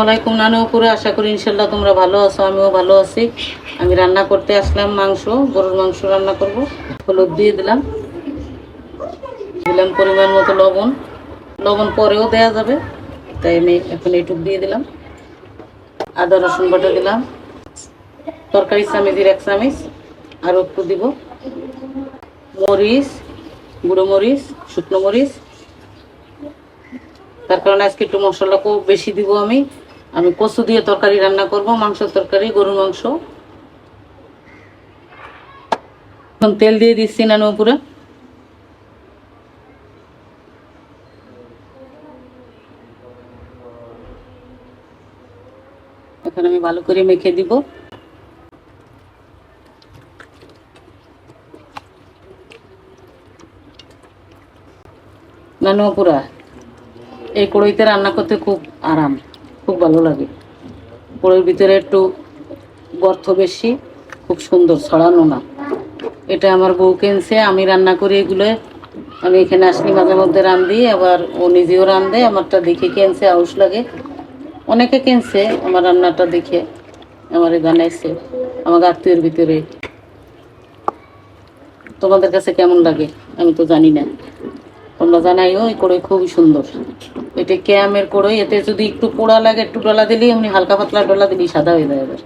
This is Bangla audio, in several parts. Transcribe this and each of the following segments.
ওয়ালাইকুম নানু, পুরো আশা করি ইনশাল্লাহ তোমরা ভালো আছো, আমিও ভালো আছি। আমি রান্না করতে আসলাম মাংস, গরুর মাংস রান্না করব। হলুদ দিয়ে দিলাম। দিলাম পরিমাণ মতো লবণ। লবণ পরেও দেয়া যাবে, তাই আমি এখন এইটুক দিয়ে দিলাম। আদা, রসুন বাটা দিলাম। তরকারি চামিচের এক চামিচ। আরও একটু দিব মরিচ, গুঁড়ো মরিচ, শুকনো মরিচ। তার কারণে আজকে একটু মশলা খুব বেশি দিব আমি। আমি কচু দিয়ে তরকারি রান্না করব, মাংস তরকারি, গরুর মাংস। এখন তেল দিয়ে দিচ্ছি না পুরো এখন আমি ভালো করে মেখে দিব। নানু পুরা এই কড়ইতে রান্না করতে খুব আরাম। খুব ভালো লাগে। কড়ইর ভিতরে একটু গর্ত বেশি, খুব সুন্দর, ছড়ানো না। এটা আমার বউ কিনছে, আমি রান্না করি এগুলো। আমি এখানে আসলি মাঝে মধ্যে রান্ধি আবার ও নিজেও রান্ধে আমারটা দেখে কিনছে আউস লাগে। অনেকে কিনছে, আমার রান্নাটা দেখে, আমার বানাইছে আমার আত্মীয়ের ভিতরে। তোমাদের কাছে কেমন লাগে? আমি তো জানি না। তোমরা জানাইও এই কড়ই খুবই সুন্দর। এটা ক্যামের কড়ই, এতে যদি একটু পোড়া লাগে, একটু ডলা দিলেই এমনি হালকা পাতলা ডলা দিলেই সাদা হয়ে যায় এবার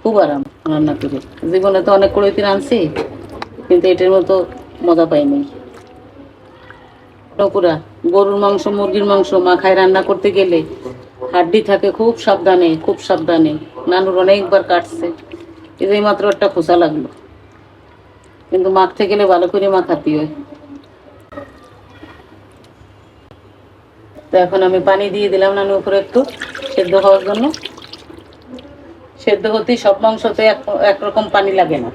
খুব আরাম রান্না করে। জীবনে তো অনেক কড়ইতে রাঁধছি কিন্তু এটার মতো মজা পাইনি পুরা গরুর মাংস, মুরগির মাংস মাখায় রান্না করতে গেলে হাড্ডি থাকে খুব সাবধানে খুব সাবধানে। নানুর অনেকবার কাটছে এই মাত্র একটা খোসা লাগল। কিন্তু মাখতে গেলে ভালো করে মাখাতে হয়। তো এখন আমি পানি দিয়ে দিলাম নানুর উপরে একটু, সেদ্ধ হওয়ার জন্য। সেদ্ধ হতেই সব মাংসতে এক, একরকম পানি লাগে না।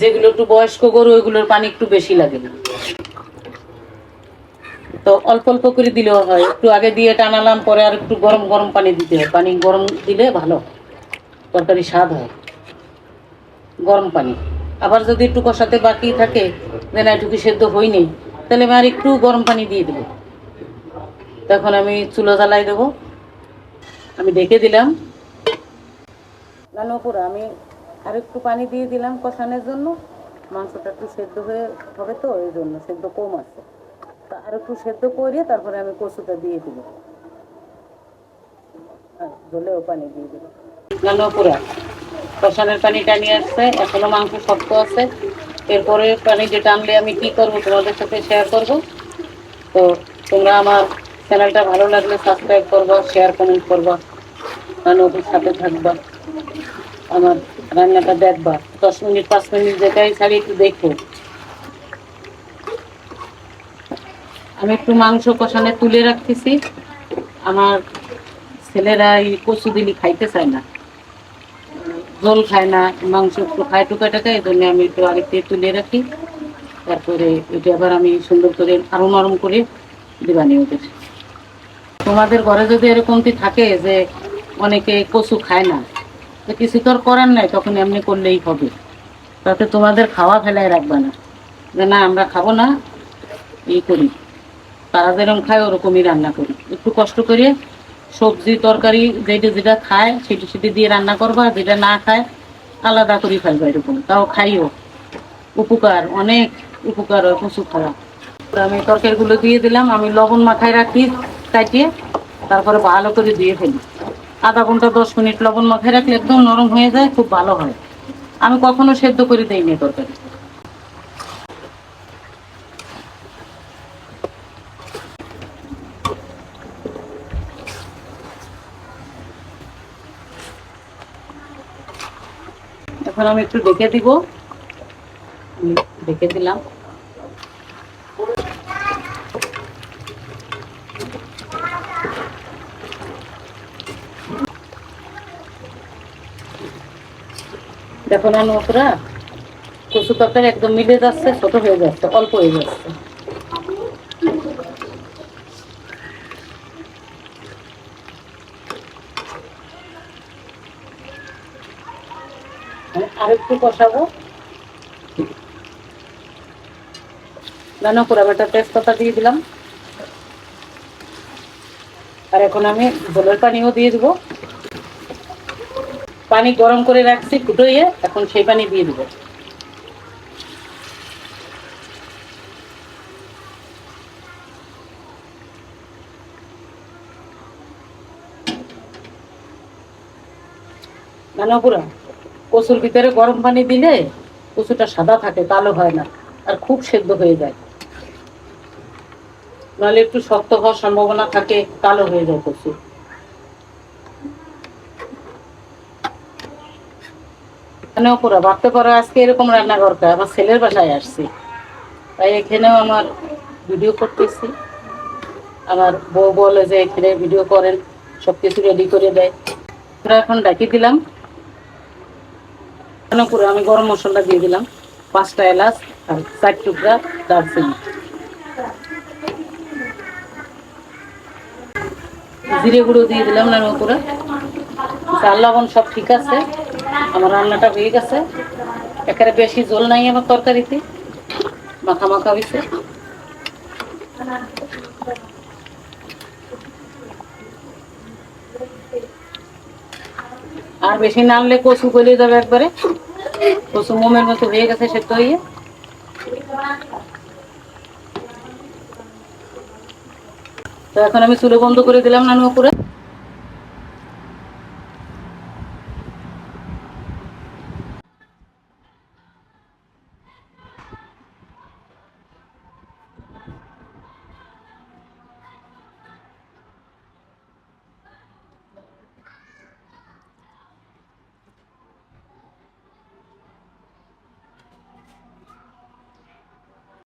যেগুলো একটু বয়স্ক গরু, ওইগুলোর পানি একটু বেশি লাগে না। তো অল্প অল্প করে দিলেও হয়। একটু আগে দিয়ে টানালাম, পরে আর একটু গরম গরম পানি দিতে হয়। পানি গরম দিলে ভালো, তরকারি স্বাদ হয়। গরম পানি। আবার যদি একটু কষাতে বাকি থাকে যে না এটুকু সেদ্ধ হয়নি, তাহলে আমি আর একটু গরম পানি দিয়ে দেবো। তখন আমি চুলো জ্বালাই দেবো। আমি ডেকে দিলাম। না নপুরা আমি আর একটু পানি দিয়ে দিলাম কষানোর জন্য। মাংসটা একটু সেদ্ধ হয়ে হবে তো এই জন্য সেদ্ধ কম আছে। তা আর একটু সেদ্ধ করে তারপরে আমি কষুটা দিয়ে দিব ঝোলেও পানি দিয়ে দিব না নপুরা কষানোর পানি টানিয়ে আসছে। এখনও মাংস শক্ত আছে। এরপরে পানি যে টানলে আমি কি করব তোমাদের সাথে শেয়ার করব। তো তোমরা আমার চ্যানেলটা ভালো লাগলে সাবস্ক্রাইব করবা শেয়ার কমেন্ট করবা নতুন সাথে থাকবা। আমার রান্নাটা দেখবা। দশ মিনিট, পাঁচ মিনিট যেটাই ছাড়ি একটু দেখো। আমি একটু মাংস কষানে তুলে রাখতেছি। আমার ছেলেরা এই কচু দিলি খাইতে চায় না। জল খায় না, মাংস একটু খায় টুকা টাকা এই জন্য আমি একটু আগে তুলে রাখি। তারপরে এটা আবার আমি সুন্দর করে আরও নরম করে দিবানি ওদের তোমাদের ঘরে যদি এরকমটি থাকে যে অনেকে কচু খায় না, তো কিছু তো করার নাই, তখন এমনি করলেই হবে। তাতে তোমাদের খাওয়া ফেলায় রাখবে না। যে না, আমরা খাব না, এই করি। তারা যেরকম খায়, ওরকমই রান্না করি। একটু কষ্ট করে সবজি, তরকারি, যেটা যেটা খায়, সেটা সেটা দিয়ে রান্না করবা, যেটা না খায়, আলাদা করে ফেলবা এরকম। তাও খাইও। উপকার, অনেক উপকার হয় কচু খাওয়া। আমি তরকারিগুলো দিয়ে দিলাম, আমি লবণ মাখায় রাখি। কাটিয়ে তারপরে ভালো করে দিয়ে ফেলি। আধা ঘণ্টা, দশ মিনিট লবণ মাখায় রাখলে একদম নরম হয়ে যায়, খুব ভালো হয়। আমি কখনো সেদ্ধ করে দিইনি তরকারি। এখন আমি একটু ডেকে দিব। ডেকে দিলাম। দেখো না নোকরা কচু তরকারি একদম মিলে যাচ্ছে, ছোট হয়ে যাচ্ছে, অল্প হয়ে যাচ্ছে। কষাবো। আমি একটা তেজপাতা দিয়ে দিলাম। আর এখন আমি জলের পানিও দিয়ে দেবো। পানি গরম করে রাখছি, ফুটোইয়ে, এখন সেই পানি দিয়ে দেবো। না পুরা, কচুর ভিতরে গরম পানি দিলে কচুটা সাদা থাকে, কালো হয় না, আর খুব সেদ্ধ হয়ে যায়। নাহলে একটু শক্ত হওয়ার সম্ভাবনা থাকে, কালো হয়ে যায় কচু। এখানেও পুরো, ভাবতে পারো আজকে এরকম রান্না করতে আমার ছেলের বাসায় আসছি। তাই এখানেও আমার ভিডিও করতেছি। আমার বউ বলে যে এখানে ভিডিও করেন সব কিছু রেডি করে দেয়। পুরো এখন ডাকি দিলাম। কেন করে আমি গরম মশলা দিয়ে দিলাম। পাঁচটা এলাচ আর চার টুকরা দারচিনি। জিরে গুঁড়ো দিয়ে দিলাম না করে চাল লবণ সব ঠিক আছে। আমার রান্নাটা হয়ে গেছে। একেবারে বেশি জল নাই আমার তরকারিতে। মাখা মাখা হয়েছে আর বেশি নামলে কচু গলে যাবে একবারে। কচু মোমের মতো হয়ে গেছে সেদ্ধ হয়ে তো এখন আমি চুলো বন্ধ করে দিলাম নানু করে